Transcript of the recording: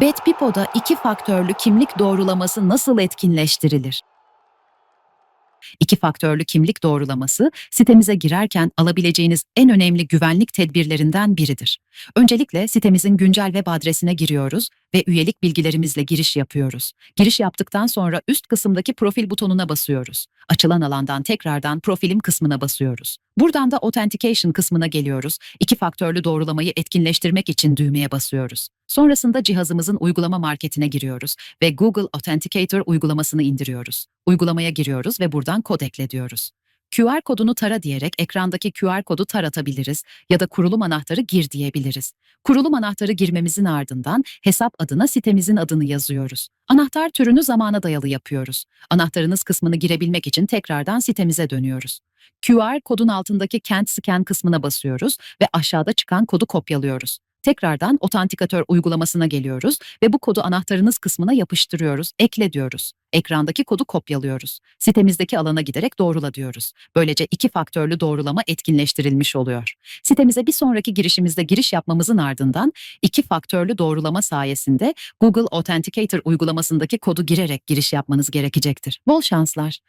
BetPipo'da iki faktörlü kimlik doğrulaması nasıl etkinleştirilir? İki faktörlü kimlik doğrulaması sitemize girerken alabileceğiniz en önemli güvenlik tedbirlerinden biridir. Öncelikle sitemizin güncel web adresine giriyoruz ve üyelik bilgilerimizle giriş yapıyoruz. Giriş yaptıktan sonra üst kısımdaki profil butonuna basıyoruz. Açılan alandan tekrardan profilim kısmına basıyoruz. Buradan da Authentication kısmına geliyoruz. İki faktörlü doğrulamayı etkinleştirmek için düğmeye basıyoruz. Sonrasında cihazımızın uygulama marketine giriyoruz ve Google Authenticator uygulamasını indiriyoruz. Uygulamaya giriyoruz ve buradan kod ekle diyoruz. QR kodunu tara diyerek ekrandaki QR kodu taratabiliriz ya da kurulum anahtarı gir diyebiliriz. Kurulum anahtarı girmemizin ardından hesap adına sitemizin adını yazıyoruz. Anahtar türünü zamana dayalı yapıyoruz. Anahtarınız kısmını girebilmek için tekrardan sitemize dönüyoruz. QR kodun altındaki Can't Scan kısmına basıyoruz ve aşağıda çıkan kodu kopyalıyoruz. Tekrardan otantikatör uygulamasına geliyoruz ve bu kodu anahtarınız kısmına yapıştırıyoruz, ekle diyoruz. Ekrandaki kodu kopyalıyoruz. Sitemizdeki alana giderek doğrula diyoruz. Böylece iki faktörlü doğrulama etkinleştirilmiş oluyor. Sitemize bir sonraki girişimizde giriş yapmamızın ardından iki faktörlü doğrulama sayesinde Google Authenticator uygulamasındaki kodu girerek giriş yapmanız gerekecektir. Bol şanslar.